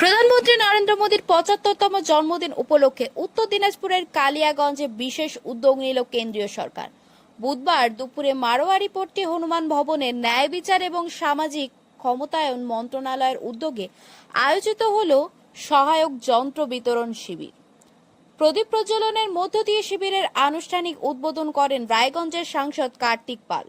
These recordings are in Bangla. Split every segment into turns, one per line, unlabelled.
প্রধানমন্ত্রী নরেন্দ্র মোদীর পঁচাত্তরতম জন্মদিন উপলক্ষে উত্তর দিনাজপুরের কালিয়াগঞ্জে বিশেষ উদ্যোগ নিল কেন্দ্রীয় সরকার। বুধবার দুপুরে মারোয়ারি পট্টি হনুমান ভবনে ন্যায় বিচার এবং সামাজিক ক্ষমতায়ন মন্ত্রণালয়ের উদ্যোগে আয়োজিত হল সহায়ক যন্ত্র বিতরণ শিবির। প্রদীপ প্রজ্বলনের মধ্য দিয়ে শিবিরের আনুষ্ঠানিক উদ্বোধন করেন রায়গঞ্জের সাংসদ কার্তিক পাল।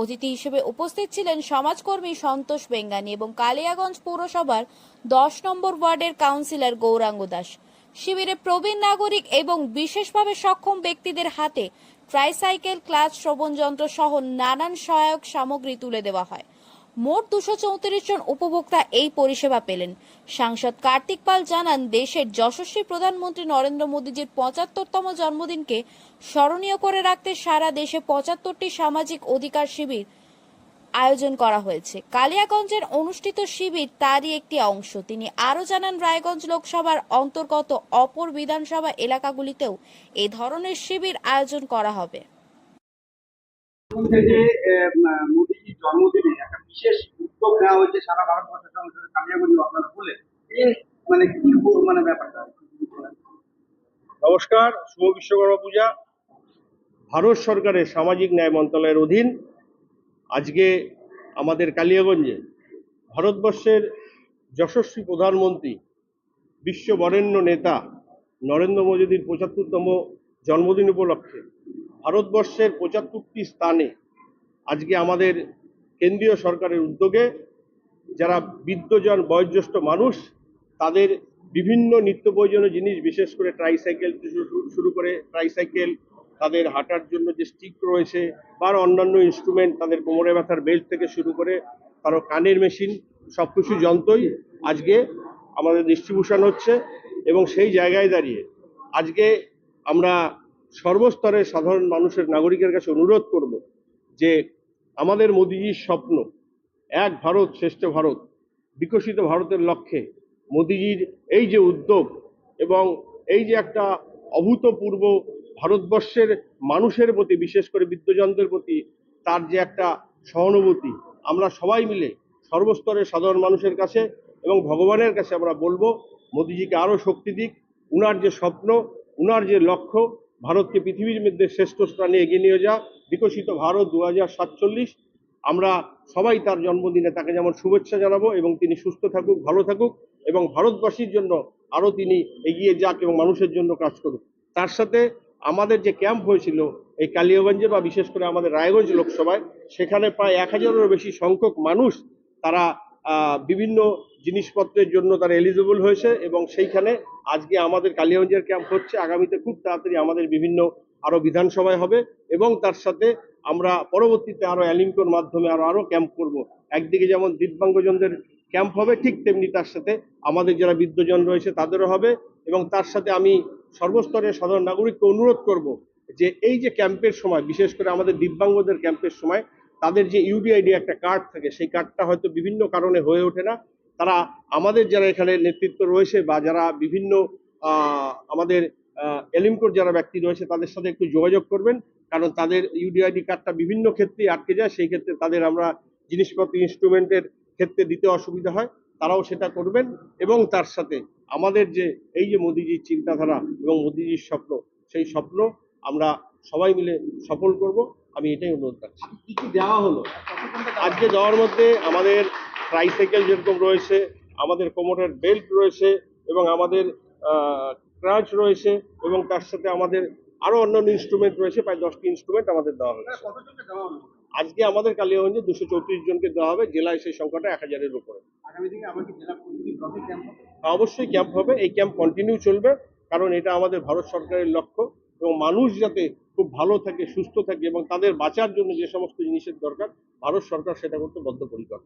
অতিথি হিসেবে উপস্থিত ছিলেন সমাজকর্মী সন্তোষ বেঙ্গানি এবং কালিয়াগঞ্জ পৌরসভার দশ নম্বর ওয়ার্ডের কাউন্সিলর গৌরাঙ্গ দাস। শিবিরে প্রবীণ নাগরিক এবং বিশেষভাবে সক্ষম ব্যক্তিদের হাতে ট্রাইসাইকেল ক্লাস শ্রবণ যন্ত্র সহ নানান সহায়ক সামগ্রী তুলে দেওয়া হয়। মোট দুশো চৌত্রিশ জন উপভোক্তা এই পরিষেবা পেলেন। সাংসদ কার্তিক পাল জানান, দেশের যশস্বী প্রধানমন্ত্রী নরেন্দ্র মোদীজির পঁচাত্তরতম জন্মদিনকে স্মরণীয় করে রাখতে সারা দেশে পঁচাত্তরটি সামাজিক অধিকার শিবির আয়োজন করা হয়েছে। কালিয়াগঞ্জের অনুষ্ঠিত শিবির তারই একটি অংশ। তিনি আরও জানান, রায়গঞ্জ লোকসভার অন্তর্গত অপর বিধানসভা এলাকাগুলিতেও এ ধরনের শিবির আয়োজন করা হবে।
জন্মদিনে একটা বিশেষ উদ্যোগ নেওয়া হয়েছে সারা ভারতবর্ষের সঙ্গে সাথে কালিয়াগঞ্জ আপনারা বলে মানে কি মানে ব্যাপারটা?
নমস্কার, শুভ বিশ্বকর্মা পূজা। ভারত সরকারের সামাজিক ন্যায় মন্ত্রণালয়ের অধীন আজকে আমাদের কালিয়াগঞ্জে ভারতবর্ষের যশস্বী প্রধানমন্ত্রী বিশ্ব বরেণ্য নেতা নরেন্দ্র মোদীর পঁচাত্তরতম জন্মদিন উপলক্ষে ভারতবর্ষের পঁচাত্তরটি স্থানে আজকে আমাদের কেন্দ্রীয় সরকারের উদ্যোগে যারা বৃদ্ধজন, বয়োজ্যেষ্ঠ মানুষ, তাদের বিভিন্ন নিত্য প্রয়োজনীয় জিনিস, বিশেষ করে ট্রাইসাইকেল শুরু করে ট্রাইসাইকেল তাদের হাঁটার জন্য যে স্টিক রয়েছে বা অন্যান্য ইনস্ট্রুমেন্ট তাদের কোমরে ব্যথার বেল্ট থেকে শুরু করে তারও কানের মেশিন সব কিছু যন্ত্রই আজকে আমাদের ডিস্ট্রিবিউশন হচ্ছে এবং সেই জায়গায় দাঁড়িয়ে আজকে আমরা সর্বস্তরের সাধারণ মানুষের, নাগরিকের কাছে অনুরোধ করব যে আমাদের মোদিজির স্বপ্ন, এক ভারত শ্রেষ্ঠ ভারত, বিকশিত ভারতের লক্ষ্যে মোদিজির এই যে উদ্যোগ এবং এই যে একটা অভূতপূর্ব ভারতবর্ষের মানুষের প্রতি, বিশেষ করে বিদ্যজনদের প্রতি, তার যে একটা সহানুভূতি, আমরা সবাই মিলে সর্বস্তরের সাধারণ মানুষের কাছে এবং ভগবানের কাছে আমরা বলব, মোদিজিকে আরও শক্তি দিক। উনার যে স্বপ্ন, উনার যে লক্ষ্য, ভারতকে পৃথিবীর মধ্যে শ্রেষ্ঠ স্থানে এগিয়ে নিয়ে যা বিকশিত ভারত দু হাজার সাতচল্লিশ। আমরা সবাই তার জন্মদিনে তাকে যেমন শুভেচ্ছা জানাব এবং তিনি সুস্থ থাকুক, ভালো থাকুক এবং ভারতবাসীর জন্য আরও তিনি এগিয়ে যাক এবং মানুষের জন্য কাজ করুক। তার সাথে আমাদের যে ক্যাম্প হয়েছিল এই কালিয়াগঞ্জে বা বিশেষ করে আমাদের রায়গঞ্জ লোকসভায়, সেখানে প্রায় এক হাজারেরও বেশি সংখ্যক মানুষ তারা বিভিন্ন জিনিসপত্রের জন্য তারা এলিজিবল হয়েছে এবং সেইখানে আজকে আমাদের কালিয়াগঞ্জের ক্যাম্প হচ্ছে। আগামীতে খুব তাড়াতাড়ি আমাদের বিভিন্ন আরও বিধানসভায় হবে এবং তার সাথে আমরা পরবর্তীতে আরও অ্যালিমকোর মাধ্যমে আরও আরও ক্যাম্প করব। একদিকে যেমন দিব্যাঙ্গজনদের ক্যাম্প হবে ঠিক তেমনি তার সাথে আমাদের যারা বৃদ্ধজন রয়েছে তাদেরও হবে এবং তার সাথে আমি সর্বস্তরের সাধারণ নাগরিককে অনুরোধ করব যে এই যে ক্যাম্পের সময়, বিশেষ করে আমাদের দিব্যাঙ্গদের ক্যাম্পের সময়, তাদের যে ইউডিআইডি একটা কার্ড থাকে, সেই কার্ডটা হয়তো বিভিন্ন কারণে হয়ে ওঠে না। তারা আমাদের যারা এখানে নেতৃত্ব রয়েছে বা যারা বিভিন্ন আমাদের এলিমকোর যারা ব্যক্তি রয়েছে তাদের সাথে একটু যোগাযোগ করবেন কারণ তাদের ইউডিআইডি কার্ডটা বিভিন্ন ক্ষেত্রেই আটকে যায় সেই ক্ষেত্রে তাদের আমরা জিনিসপত্র ইনস্ট্রুমেন্টের ক্ষেত্রে দিতে অসুবিধা হয় তারাও সেটা করবেন এবং তার সাথে আমাদের যে এই যে মোদিজির চিন্তাধারা এবং মোদিজির স্বপ্ন সেই স্বপ্ন আমরা সবাই মিলে সফল করব আমি এটাই অনুরোধ রাখছি।
কি কি দেওয়া হলো?
আজকে যাওয়ার মধ্যে আমাদের ট্রাইসাইকেল যেরকম রয়েছে আমাদের কোমরের বেল্ট রয়েছে এবং আমাদের ক্রাচ রয়েছে এবং তার সাথে আমাদের আরও অন্যান্য ইনস্ট্রুমেন্ট রয়েছে প্রায় দশটি ইনস্ট্রুমেন্ট আমাদের দেওয়া
দেওয়া হলো
আজকে আমাদের কালিয়াগঞ্জে দুশো চৌত্রিশ জনকে দেওয়া হবে জেলায় সেই সংখ্যাটা এক হাজারের উপরে। অবশ্যই ক্যাম্প হবে এই ক্যাম্প কন্টিনিউ চলবে কারণ এটা আমাদের ভারত সরকারের লক্ষ্য এবং মানুষ যাতে খুব ভালো থাকে সুস্থ থাকে এবং তাদের বাঁচার জন্য যে সমস্ত জিনিসের দরকার ভারত সরকার সেটা করতে বদ্ধপরিকর।